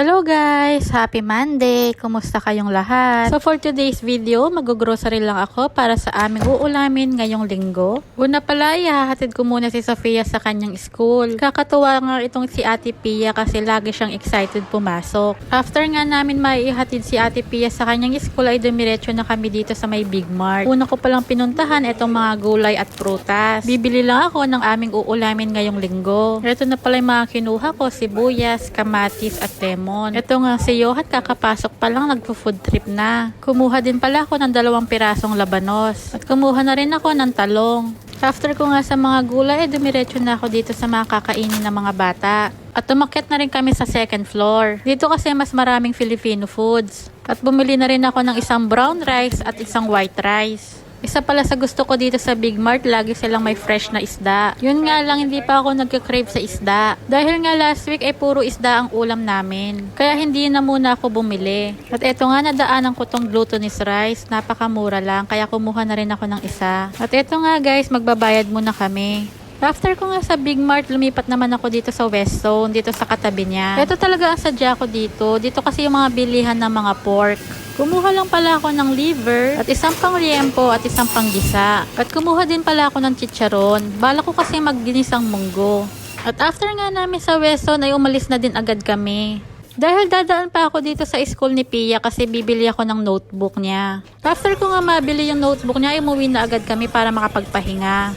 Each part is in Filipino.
Hello guys! Happy Monday! Kumusta kayong lahat? So for today's video, mag-grocery lang ako para sa aming uulamin ngayong linggo. Una pala, ihahatid ko muna si Sofia sa kanyang school. Kakatuwa nga itong si Ate Pia kasi lagi siyang excited pumasok. After nga namin maihatid si Ate Pia sa kanyang school ay dumiretso na kami dito sa may Big Mart. Una ko palang pinuntahan itong mga gulay at prutas. Bibili lang ako ng aming uulamin ngayong linggo. Ito na pala yung mga kinuha ko, sibuyas, kamatis at lemon. Ito nga si Yohat kakapasok pa lang nagpo-food trip na. Kumuha din pala ako ng dalawang pirasong labanos. At kumuha na rin ako ng talong. After ko nga sa mga gulay, eh, dumiretso na ako dito sa mga kakainin ng mga bata. At umakyat na rin kami sa second floor. Dito kasi mas maraming Filipino foods. At bumili na rin ako ng isang brown rice at isang white rice. Isa pala sa gusto ko dito sa Big Mart, lagi silang may fresh na isda. Yun nga lang, hindi pa ako nagka-crave sa isda. Dahil nga last week ay puro isda ang ulam namin. Kaya hindi na muna ako bumili. At eto nga, nadaanan ko tong glutinous rice. Napakamura lang, kaya kumuha na rin ako ng isa. At eto nga guys, magbabayad muna kami. After ko nga sa Big Mart, lumipat naman ako dito sa West Zone, dito sa katabi niya. Ito talaga ang sadya ko dito. Dito kasi yung mga bilihan ng mga pork. Kumuha lang pala ako ng liver at isang pang liempo at isang pang gisa. At kumuha din pala ako ng chicharon. Bala ko kasi magginisang munggo. At after nga namin sa West Zone ay umalis na din agad kami. Dahil dadaan pa ako dito sa school ni Pia kasi bibili ako ng notebook niya. After ko nga mabili yung notebook niya, umuwi na agad kami para makapagpahinga.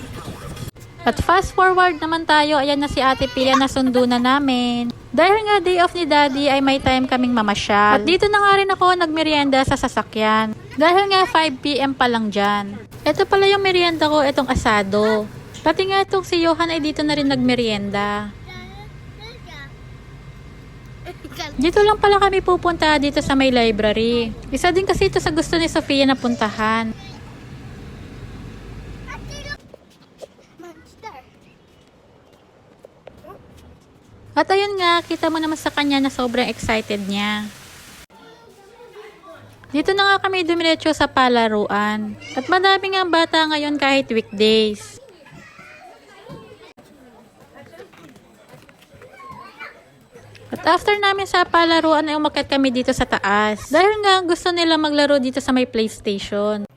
At fast forward naman tayo, ayan na si Ate Pia na sundo na namin. Dahil nga day off ni Daddy ay may time kaming mamasyal. At dito na nga rin ako nagmerienda sa sasakyan. Dahil nga 5pm pa lang dyan. Ito pala yung merienda ko, itong asado. Pati nga itong si Johan ay dito na rin nagmerienda. Dito lang pala kami pupunta dito sa may library. Isa din kasi ito sa gusto ni Sofia na puntahan. At ayun nga, kita mo naman sa kanya na sobrang excited niya. Dito na nga kami dumiretso sa palaruan. At madami nga bata ngayon kahit weekdays. At after namin sa palaruan ay umakyat kami dito sa taas. Dahil nga gusto nila maglaro dito sa may PlayStation.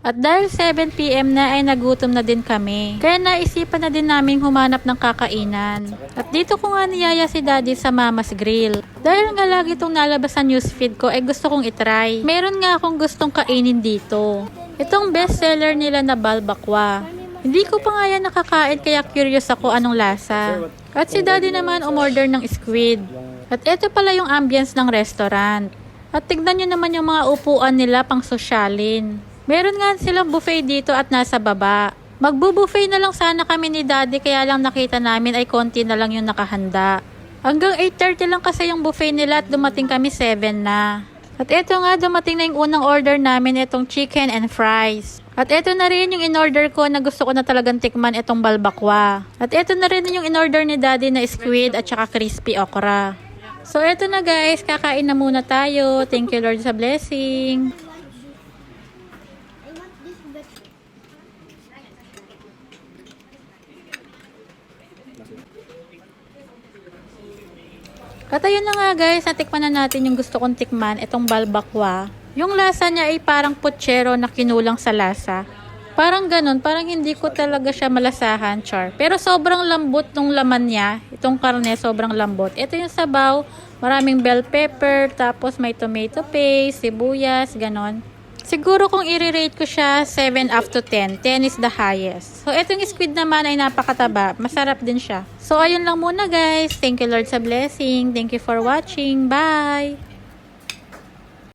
At dahil 7pm na ay nagutom na din kami. Kaya naisipan na din namin humanap ng kakainan. At dito ko nga niyaya si daddy sa Mama's Grill. Dahil nga lagi itong nalabas sa newsfeed ko ay gusto kong itry. Meron nga akong gustong kainin dito. Itong bestseller nila na balbakwa. Hindi ko pa nga yan nakakain kaya curious ako anong lasa. At si daddy naman umorder ng squid. At ito pala yung ambience ng restaurant. At tignan nyo naman yung mga upuan nila pang sosyalin. Meron nga silang buffet dito at nasa baba. Magbo-buffet na lang sana kami ni daddy kaya lang nakita namin ay konti na lang yung nakahanda. Hanggang 8.30 lang kasi yung buffet nila at dumating kami 7 na. At eto nga, dumating na yung unang order namin itong chicken and fries. At eto na rin yung in-order ko na gusto ko na talagang tikman itong balbakwa. At eto na rin yung in-order ni daddy na squid at saka crispy okra. So eto na guys, kakain na muna tayo. Thank you Lord sa blessing. At ayun na nga guys, natikman na natin yung gusto kong tikman, itong balbakwa. Yung lasa niya ay parang putsero na kinulang sa lasa. Parang ganun, parang hindi ko talaga siya malasahan, char. Pero sobrang lambot nung laman niya, itong karne sobrang lambot. Ito yung sabaw, maraming bell pepper, tapos may tomato paste, sibuyas, ganon. Siguro kung i-rate ko siya, 7 up to 10. 10 is the highest. So, itong squid naman ay napakataba. Masarap din siya. So, ayun lang muna guys. Thank you Lord sa blessing. Thank you for watching. Bye!